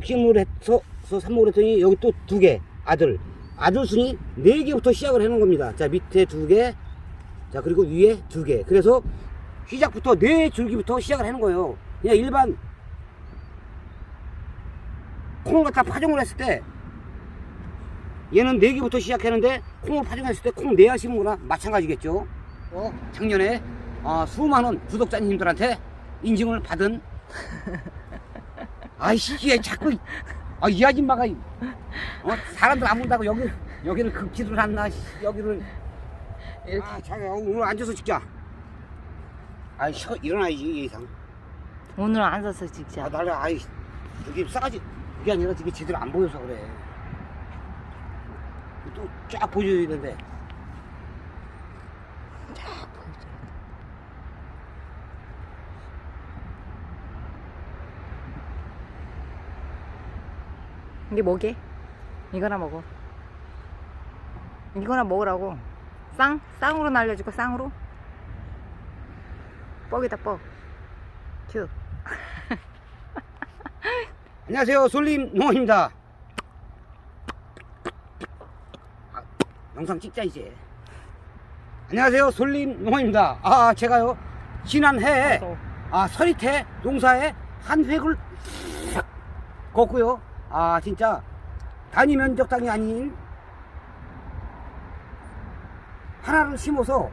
적심을 해서 서 삽목을 했더니 여기 또 두 개 아들 아들 순이 네 개부터 시작을 해놓은 겁니다. 자 밑에 두 개, 자 그리고 위에 두 개. 그래서 시작부터 네 줄기부터 시작을 하는 거예요. 그냥 일반 콩을 갖다 파종을 했을 때 얘는 네 개부터 시작하는데 콩을 파종했을 때 콩 네알 심은 거나 마찬가지겠죠. 어, 작년에 어, 수많은 구독자님들한테 인증을 받은 아이씨 얘 자꾸 아, 이 아줌마가 어? 사람들 안 본다고 여기 여기를 극지를 한나 씨, 여기를. 이렇게. 아 자기 오늘 앉아서 찍자. 아이 쉬어 일어나야지 이 이상. 오늘 앉아서 찍자. 아 날래 아이 여기 싸가지 그게 아니라 이게 제대로 안 보여서 그래. 또 쫙 보여줘야 되는데 이게 뭐게? 이거나 먹어. 이거나 먹으라고. 쌍? 쌍으로 날려줄까? 쌍으로? 뻑이다 뻑. 큐. 안녕하세요 솔림 농원입니다 아, 영상 찍자 이제 안녕하세요 솔림 농원입니다 아 제가요 지난해에 아 서리태 농사에 한 획을 걷고요 아 진짜? 단위 면적 땅이 아닌 하나를 심어서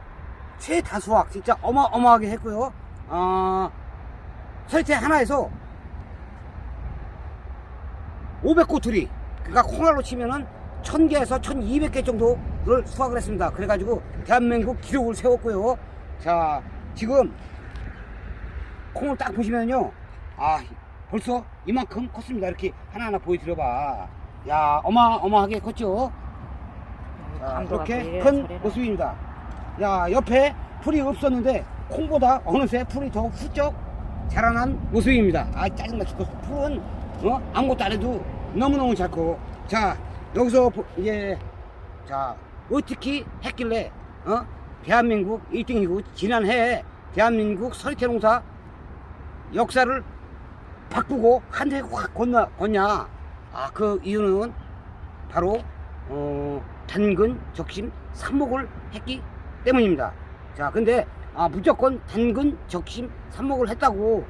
최다수확 진짜 어마어마하게 했고요. 아 서리태 하나에서 500꼬투리 그러니까 콩알로 치면은 1000개에서 1200개 정도를 수확을 했습니다. 그래가지고 대한민국 기록을 세웠고요. 자 지금 콩을 딱 보시면요. 아 벌써? 이만큼 컸습니다. 이렇게 하나하나 보여드려봐. 야 어마어마하게 컸죠? 자, 이렇게 큰 모습입니다. 야 옆에 풀이 없었는데 콩보다 어느새 풀이 더 훌쩍 자라난 모습입니다. 아 짜증나 죽겠어. 풀은 어? 아무것도 안 해도 너무너무 잘고. 자 여기서 보- 이제 자 어떻게 했길래 어? 대한민국 1등이고 지난해 대한민국 서리태 농사 역사를 바꾸고 한해확 건나 건냐. 아 그 이유는 바로 어, 단근 적심 삽목을 했기 때문입니다. 자 근데 아, 무조건 단근 적심 삽목을 했다고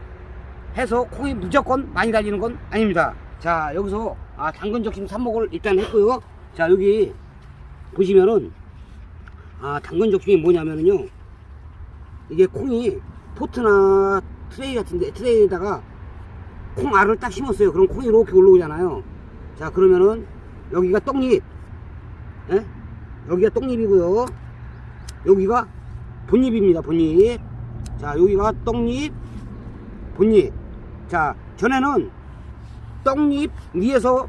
해서 콩이 무조건 많이 달리는 건 아닙니다. 자 여기서 아, 당근 적심 삽목을 일단 했고요. 자 여기 보시면은 아 당근 적심이 뭐냐면은요. 이게 콩이 포트나 트레이 같은데 트레이에다가 콩 알을 딱 심었어요. 그럼 콩이 이렇게 올라오잖아요. 자 그러면은 여기가 떡잎. 예? 여기가 떡잎이고요. 여기가 본잎입니다 본잎. 자 여기가 떡잎 본잎. 자 전에는 떡잎 위에서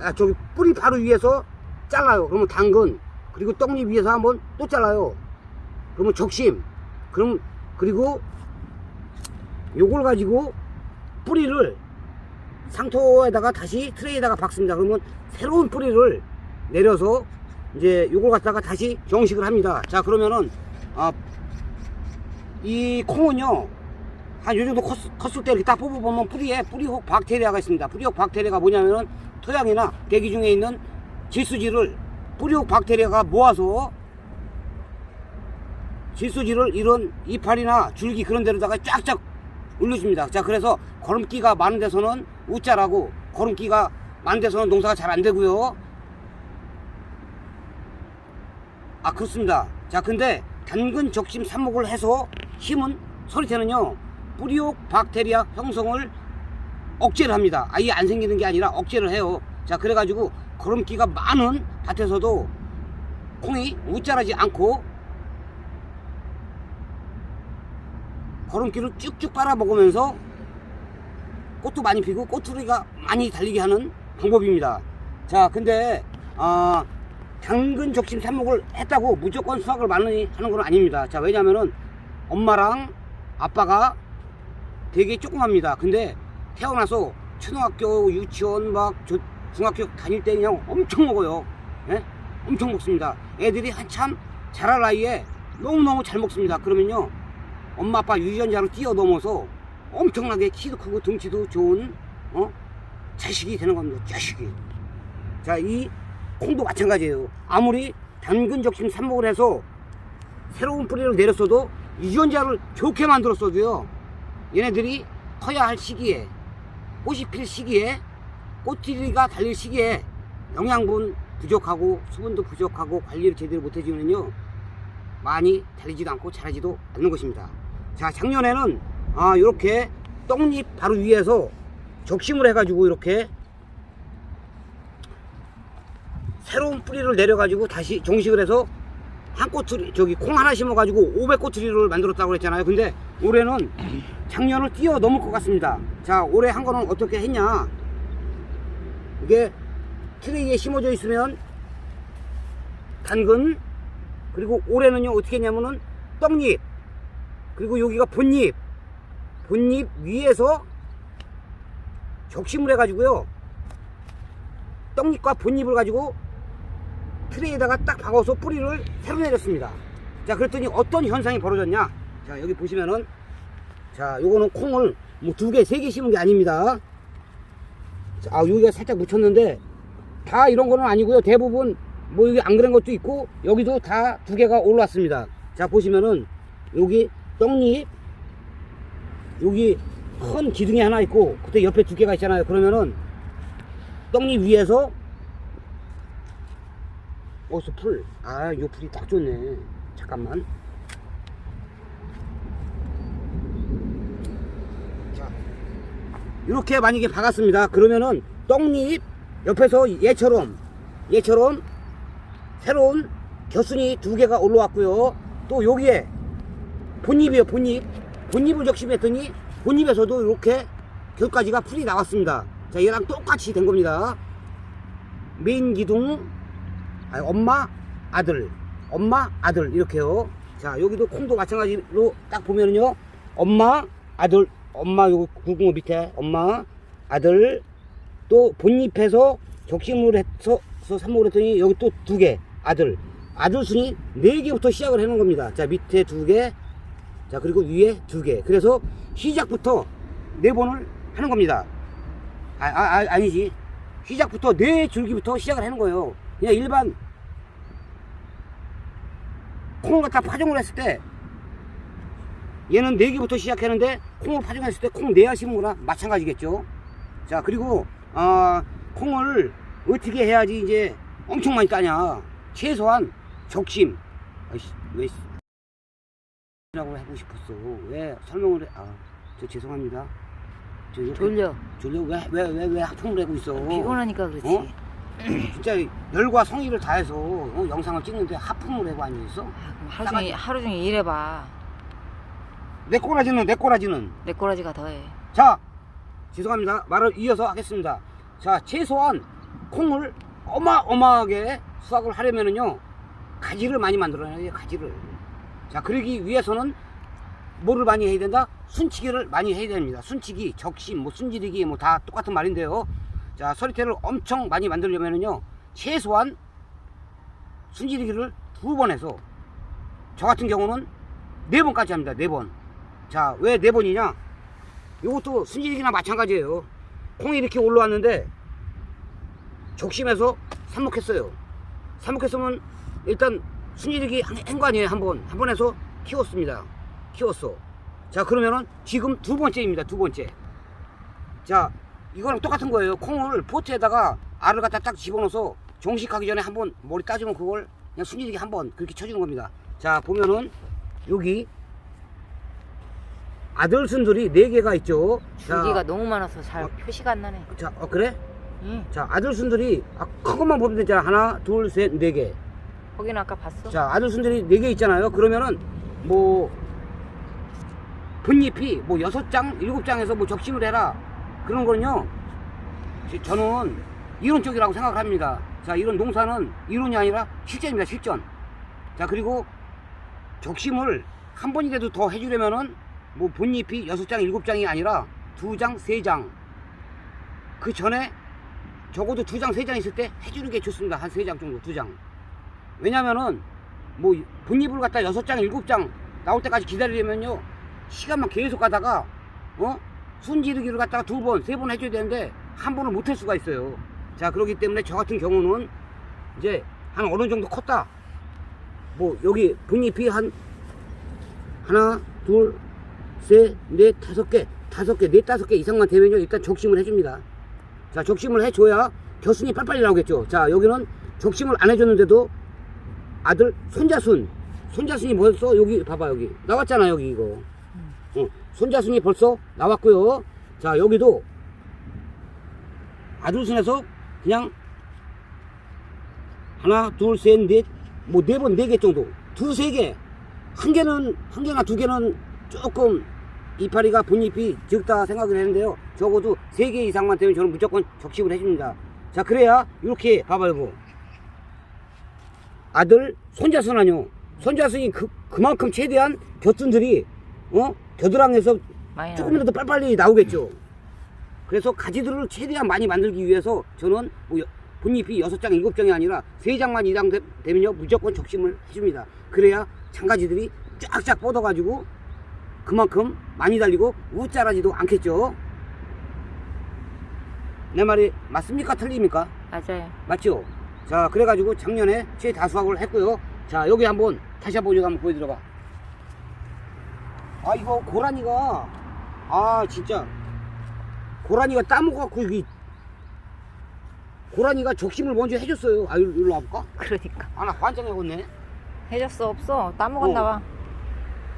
아 저기 뿌리 바로 위에서 잘라요. 그러면 당근. 그리고 떡잎 위에서 한번 또 잘라요. 그러면 적심. 그럼 그리고 요걸 가지고 뿌리를 상토에다가 다시 트레이에다가 박습니다. 그러면 새로운 뿌리를 내려서 이제 요걸 갖다가 다시 정식을 합니다. 자 그러면은 아, 이 콩은요 한 요 정도 컸, 컸을 때 이렇게 딱 뽑아보면 뿌리에 뿌리혹 박테리아가 있습니다. 뿌리혹 박테리아가 뭐냐면은 토양이나 대기 중에 있는 질소지를 뿌리혹 박테리아가 모아서 질소지를 이런 이파리나 줄기 그런 데로다가 쫙쫙 올려줍니다. 자, 그래서 거름기가 많은 데서는 우짜라고 거름기가 많은 데서는 농사가 잘 안 되고요. 아, 그렇습니다. 자, 근데 단근 적심 삽목을 해서 심은 서리태는요, 뿌리옥 박테리아 형성을 억제를 합니다. 아예 안 생기는 게 아니라 억제를 해요. 자, 그래가지고 거름기가 많은 밭에서도 콩이 우짜라지 않고 거름기를 쭉쭉 빨아 먹으면서 꽃도 많이 피고 꼬투리가 많이 달리게 하는 방법입니다. 자, 근데 아 당근 적심 삽목을 했다고 무조건 수확을 많이 하는 건 아닙니다. 자, 왜냐면은 엄마랑 아빠가 되게 조그맣니다. 근데 태어나서 초등학교, 유치원, 막 조- 중학교 다닐 때 그냥 엄청 먹어요. 예? 엄청 먹습니다. 애들이 한참 자랄 나이에 너무너무 잘 먹습니다. 그러면요, 엄마 아빠 유전자로 뛰어넘어서 엄청나게 키도 크고 등치도 좋은 어? 자식이 되는 겁니다. 자식이. 자, 이 콩도 마찬가지예요. 아무리 당근 적심 삽목을 해서 새로운 뿌리를 내렸어도 유전자를 좋게 만들었어도요. 얘네들이 커야 할 시기에 꽃이 필 시기에 꽃띠리가 달릴 시기에 영양분 부족하고 수분도 부족하고 관리를 제대로 못해주면요 많이 달리지도 않고 자라지도 않는 것입니다. 자 작년에는 아 이렇게 떡잎 바로 위에서 적심을 해가지고 이렇게 새로운 뿌리를 내려가지고 다시 정식을 해서 한 꼬투리 저기 콩 하나 심어가지고 500꼬투리를 만들었다고 그랬잖아요. 근데 올해는 작년을 뛰어넘을 것 같습니다. 자 올해 한 거는 어떻게 했냐? 이게 트레이에 심어져 있으면 당근 그리고 올해는요 어떻게 했냐면은 떡잎 그리고 여기가 본잎. 본잎 위에서 적심을 해가지고요. 떡잎과 본잎을 가지고 트레이에다가 딱 박아서 뿌리를 새로 내렸습니다. 자 그랬더니 어떤 현상이 벌어졌냐? 자 여기 보시면은 자 요거는 콩을 뭐 두 개 세 개 심은 게 아닙니다. 자, 아 여기가 살짝 묻혔는데 다 이런 거는 아니고요. 대부분 뭐 여기 안 그런 것도 있고 여기도 다 두 개가 올라왔습니다. 자 보시면은 여기 떡잎 여기 큰 기둥이 하나 있고 그때 옆에 두 개가 있잖아요 그러면은 떡잎 위에서 어디서 풀? 아, 요 풀이 딱 좋네. 잠깐만. 자, 이렇게 만약에 박았습니다. 그러면은 떡잎 옆에서 얘처럼 얘처럼 새로운 겨순이 두 개가 올라왔고요. 또 여기에 본잎이에요, 본잎. 본잎을 적심했더니 본잎에서도 이렇게 결까지가 풀이 나왔습니다. 자, 얘랑 똑같이 된 겁니다. 메인 기둥, 아니, 엄마, 아들, 엄마, 아들 이렇게요. 자, 여기도 콩도 마찬가지로 딱 보면은요, 엄마, 아들, 엄마 굵은 거 밑에 엄마, 아들, 또 본잎에서 적심을 해서 서 삽목을 했더니 여기 또 두 개, 아들, 아들 순이 네 개부터 시작을 해놓은 겁니다. 자, 밑에 두 개, 자, 그리고 위에 두 개. 그래서 시작부터 네 번을 하는 겁니다. 아, 아, 아 아 니지. 시작부터 네 줄기부터 시작을 하는 거예요. 그냥 일반 콩을 갖다 파종을 했을 때 얘는 네 개부터 시작하는데 콩을 파종했을 때 콩 네알 심은 거나 마찬가지겠죠. 자 그리고 어, 콩을 어떻게 해야지 이제 엄청 많이 따냐. 최소한 적심. 아이씨 왜 라고 하고 싶었어. 왜 설명을 해? 아, 저 죄송합니다. 저 옆에 졸려. 졸려 왜왜 왜 왜 하품을 하고 있어? 피곤하니까 그렇지. 어? 진짜 열과 성의를 다해서 어, 영상을 찍는데 하품을 하고 앉아 있어? 아, 그럼 하루 종일 하루 종일 일해봐. 내 꼬라지는 내 꼬라지는. 내 꼬라지가 더해. 자 죄송합니다. 말을 이어서 하겠습니다. 자 최소한 콩을 어마어마하게 수확을 하려면은요 가지를 많이 만들어야 돼요 가지를. 자 그러기 위해서는 뭐를 많이 해야 된다? 순치기를 많이 해야 됩니다. 순치기, 적심, 뭐 순지리기 뭐 다 똑같은 말인데요. 자 서리태를 엄청 많이 만들려면은요 최소한 순지리기를 두 번 해서 저 같은 경우는 네 번까지 합니다. 네 번. 자 왜 네 번이냐? 이것도 순지리기나 마찬가지예요. 콩이 이렇게 올라왔는데 적심해서 삽목했어요. 삽목했으면 일단 순지리기 한거 아니에요. 한 번. 한 번 해서 키웠습니다. 키웠어. 자 그러면은 지금 두 번째입니다. 두 번째. 자 이거랑 똑같은 거예요. 콩을 포트에다가 알을 갖다 딱 집어넣어서 정식하기 전에 한번 머리 따주면 그걸 그냥 순지리기 한번 그렇게 쳐주는 겁니다. 자 보면은 여기 아들 순들이 네 개가 있죠. 자, 줄기가 너무 많아서 잘 어. 표시가 안 나네. 자, 어, 그래? 응. 자, 아들 순들이 아, 큰 것만 보면 되잖아. 하나, 둘, 셋, 네 개. 거기는 아까 봤어. 자, 아들 순들이 네개 있잖아요. 그러면은 뭐 분잎이 뭐 여섯 장, 일곱 장에서 뭐 적심을 해라. 그런 거는요. 지- 저는 이론적이라고 생각을 합니다. 자, 이런 농사는 이론이 아니라 실전입니다. 실전. 자, 그리고 적심을 한 번이라도 더 해주려면은 뭐 본잎이 여섯 장, 일곱 장이 아니라 두 장, 세 장. 그 전에 적어도 두 장, 세장 있을 때 해주는 게 좋습니다. 한세장 정도, 두 장. 왜냐면은 뭐 본잎을 갖다 여섯 장, 일곱 장 나올 때까지 기다리려면요 시간만 계속 가다가 어 순지르기를 갖다가 두 번, 세 번 해줘야 되는데 한 번을 못 할 수가 있어요. 자, 그렇기 때문에 저 같은 경우는 이제 한 어느 정도 컸다. 뭐 여기 분잎이 한 하나, 둘, 셋, 넷, 다섯 개, 다섯 개, 넷, 다섯 개 이상만 되면요 일단 적심을 해줍니다. 자, 적심을 해줘야 겨순이 빨리빨리 나오겠죠. 자, 여기는 적심을 안 해줬는데도 아들 손자순, 손자순이 벌써 여기 봐봐 여기 나왔잖아 여기 이거. 어, 손자순이 벌써 나왔고요. 자, 여기도 아들순에서 그냥 하나, 둘, 셋, 넷, 뭐 네 번, 네 개 정도. 두 세 개. 한 개는, 한 개나 두 개는 조금 이파리가 본잎이 적다 생각을 했는데요. 적어도 세 개 이상만 되면 저는 무조건 적심을 해줍니다. 자, 그래야 이렇게 봐봐요. 이거. 아들 손자순 아니요. 손자순이 그, 그만큼 최대한 곁순들이, 어? 겨드랑이에서. 조금이라도 빨리빨리 나오겠죠. 그래서 가지들을 최대한 많이 만들기 위해서 저는 뭐 여- 본잎이 여섯 장, 일곱 장이 아니라 세 장만 이상 되- 되면요 무조건 적심을 해줍니다. 그래야 장가지들이 쫙쫙 뻗어가지고 그만큼 많이 달리고 우짜라지도 않겠죠. 내 말이 맞습니까? 틀립니까? 맞아요. 맞죠? 자, 그래가지고 작년에 최다수확을 했고요. 자, 여기 한번 다시 한번 여기 한번 보여드려 봐. 아, 이거 고라니가, 아, 진짜. 고라니가 따먹어갖고 여기, 고라니가 적심을 먼저 해줬어요. 아, 일로, 일로 와볼까? 그러니까 아, 나 환장해겠네. 해줬어 없어 따먹었나 봐.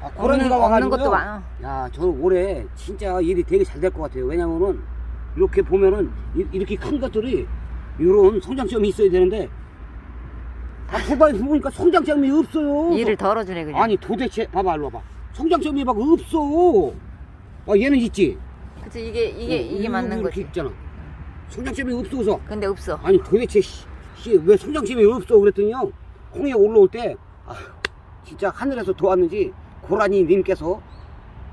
아, 없는, 고라니가 없는 와가지고요. 것도 많아. 야, 저 올해 진짜 일이 되게 잘 될 것 같아요. 왜냐면은 이렇게 보면은 이- 이렇게 큰 것들이 이런 성장점이 있어야 되는데 다 도발 보니까 성장점이 없어요. 일을 덜어주네 그냥. 아니 도대체 봐봐 일로 와봐. 성장점이 막 없어. 아 얘는 있지. 그치 이게 이게 어, 이게 맞는 이렇게 거지. 있잖아. 성장점이 없어서 근데 없어. 아니 도대체 씨, 씨, 왜 성장점이 없어 그랬더니요 콩에 올라올 때 아, 진짜 하늘에서 도왔는지 고라니 님께서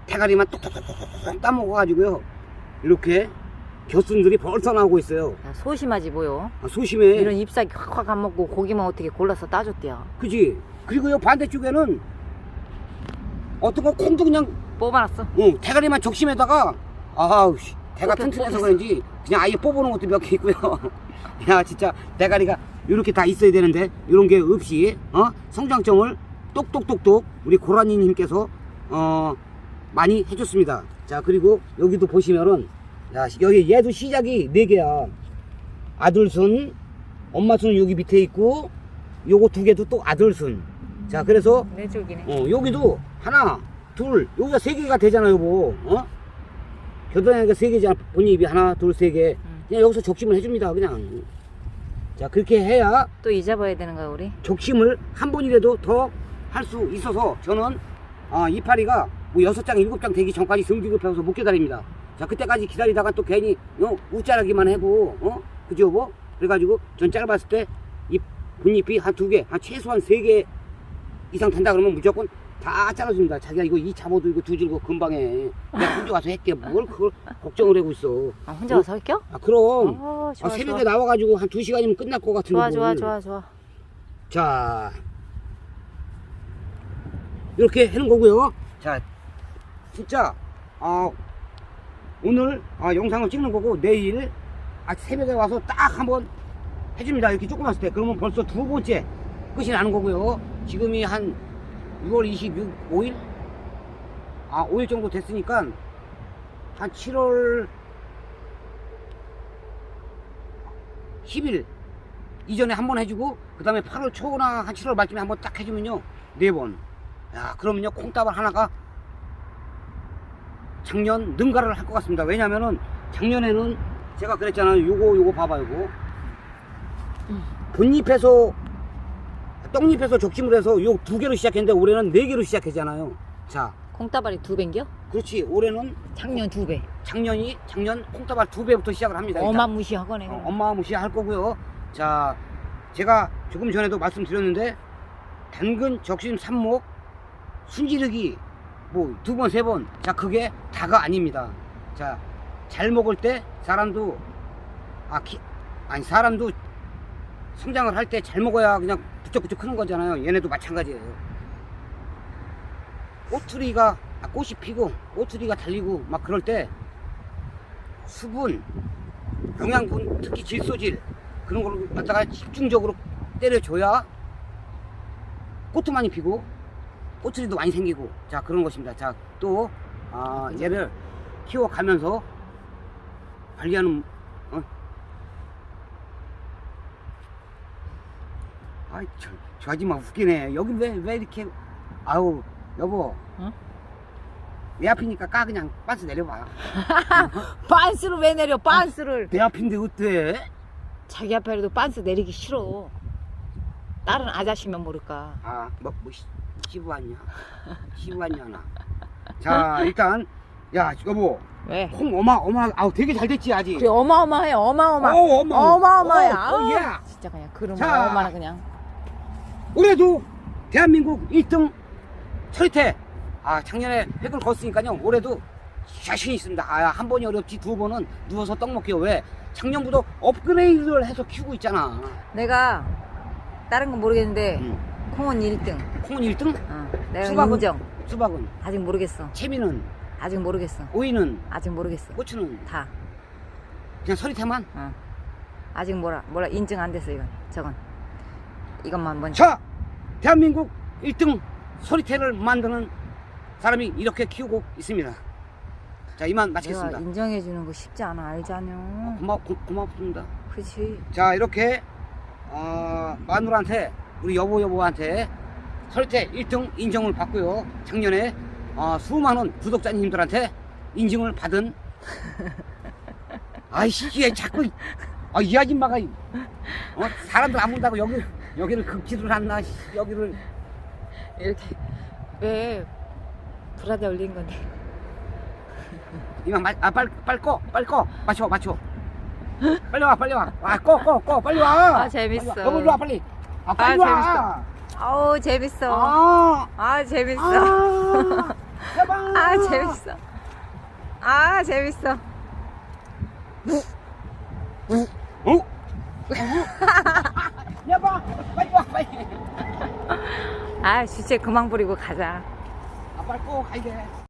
대가리만 뚝뚝뚝뚝 따먹어가지고요 이렇게 겨순들이 벌써 나오고 있어요 야, 소심하지 뭐요. 아, 소심해 이런 잎사귀 확확 안 먹고 고기만 어떻게 골라서 따줬대요. 그지 그리고요 반대쪽에는 어떤 거 콩도 그냥 뽑아놨어. 어, 대가리만 적심에다가 아우 씨, 대가 뽑혔- 튼튼해서. 그런지 그냥 아예 뽑아놓은 것도 몇 개 있고요. 야 진짜 대가리가 이렇게 다 있어야 되는데 이런 게 없이 어? 성장점을 똑똑똑똑 우리 고라니님께서 어 많이 해줬습니다. 자 그리고 여기도 보시면은 야 여기 얘도 시작이 네 개야. 아들순, 엄마순 여기 밑에 있고 요거 두 개도 또 아들순. 자 그래서 내 쪽이네. 어, 여기도 하나, 둘, 여기가 세 개가 되잖아, 여보. 어? 겨드랑이가 세 개잖아. 본입이 하나, 둘, 세 개. 응. 그냥 여기서 적심을 해줍니다, 그냥. 자, 그렇게 해야 또 잊어봐야 되는 거야 우리. 적심을 한 번이라도 더 할 수 있어서 저는 아, 이파리가 뭐 여섯 장, 일곱 장 되기 전까지 성기급해서 못 기다립니다. 자, 그때까지 기다리다가 또 괜히 어, 웃자라기만 하고, 어? 그죠, 여보? 그래가지고 전 짧았을 때이 본잎이 한 두 개, 한 최소한 세 개 이상 된다 그러면 무조건 다 잘라줍니다. 자기가 이거 이 잡아도 이거 두 줄고 금방에 내가 혼자 와서 할게 뭘 그걸 걱정을 하고 있어. 아, 혼자 와서 할겨? 아 그럼 어, 아, 좋아 새벽에 좋아. 나와가지고 한 두 시간이면 끝날 것 같은 좋아 걸. 좋아 좋아 좋아. 자 이렇게 하는 거고요. 자 진짜 아 오늘 아, 영상을 찍는 거고 내일 아 새벽에 와서 딱 한번 해줍니다. 이렇게 조그맣을 때 그러면 벌써 두 번째 끝이 나는 거고요. 지금이 한 6월 26, 5일 아 5일 정도 됐으니까 한 7월 10일 이전에 한 번 해주고 그 다음에 8월 초나 한 7월 말쯤에 한 번 딱 해주면요 네 번. 야 그러면요 콩다발 하나가 작년 능가를 할 것 같습니다. 왜냐면은 작년에는 제가 그랬잖아요. 요거 요거 봐봐 요거 본잎에서 떡잎에서 적심을 해서 요 두 개로 시작했는데 올해는 네 개로 시작했잖아요. 자 콩다발이 두 배인겨? 그렇지 올해는 작년 두 배. 작년이 작년 콩다발 두 배부터 시작을 합니다. 일단. 어마무시하거네. 어, 엄마 무시 할 거고요. 자, 제가 조금 전에도 말씀드렸는데 당근 적심 삽목 순지르기 뭐 두 번 세 번. 자, 그게 다가 아닙니다. 자, 잘 먹을 때 사람도 아, 키, 아니 사람도 성장을 할 때 잘 먹어야 그냥 부쩍부쩍 크는 거잖아요. 얘네도 마찬가지예요. 꼬투리가 아, 꽃이 피고 꼬투리가 달리고 막 그럴 때 수분 영양분 특히 질소질 그런 걸 갖다가 집중적으로 때려줘야 꽃도 많이 피고 꽃들이도 많이 생기고 자 그런 것입니다. 자또 아, 얘를 키워가면서 관리하는 어? 아이 저, 저 아줌마 웃기네. 여기 왜 왜 이렇게 아우 여보 응? 내 앞이니까 까 그냥 빤스 내려봐. 빤스를 왜 내려 빤스를 내 앞인데 어때? 자기 앞에라도 빤스 내리기 싫어 다른 아저씨면 모를까 아, 뭐, 뭐, 시- 시부 왔냐? 시부 왔냐, 나. 자, 일단, 야, 여보, 왜? 콩 어마, 어마, 아우, 되게 잘 됐지, 아직. 그래 어마어마해 어마어마 어, 어마. 어마어마해 어, 아우. 진짜 그냥 그런 자. 얼마나 그냥 올해도 대한민국 1등 서리태. 아, 작년에 획을 걷으니까요, 올해도 자신 있습니다. 아, 한 번이 어렵지, 두 번은 누워서 떡 먹기요. 왜? 작년보다 업그레이드를 해서 키우고 있잖아. 내가 다른 건 모르겠는데 응. 콩은 1등. 콩은 1등, 어, 내가 수박은? 인정. 수박은, 아직 모르겠어. 채미는, 아직 모르겠어. 오이는, 아직 모르겠어. 고추는? 다. 그냥 서리태만. 어. 아직 뭐라 뭐라 인증 안 됐어 이건. 저건. 이것만 먼저. 자, 대한민국 1등 소리태를 만드는 사람이 이렇게 키우고 있습니다. 자, 이만 마치겠습니다. 인정해 주는 거 쉽지 않아 알자뇨 고마, 고, 고맙습니다. 그렇지 자, 이렇게, 어, 마누라한테, 우리 여보 여보한테 설태 1등 인정을 받고요. 작년에, 어, 수많은 구독자님들한테 인증을 받은, 아이씨, 얘 자꾸, 아, 이 아줌마가, 어, 사람들 안 본다고 여기, 여기를 극지를 않나, 씨, 여기를. 이렇게 왜 불화대 올린 건데 이만 마, 아 빨리 빨리 꺼 빨리 꺼 맞춰 맞춰 빨리 와 빨리 와 아 꺼 꺼 꺼 빨리 와 아, 재밌어. 빨리 와. 여보 일로 와 빨리 아 빨리 아, 와. 아우 재밌어. 아, 아 재밌어. 아, 제발. 아 재밌어. 아 재밌어. 어? 여보 빨리 와 빨리. 아 주제 그만 부리고 가자. 아 빨리 꺼 가야 돼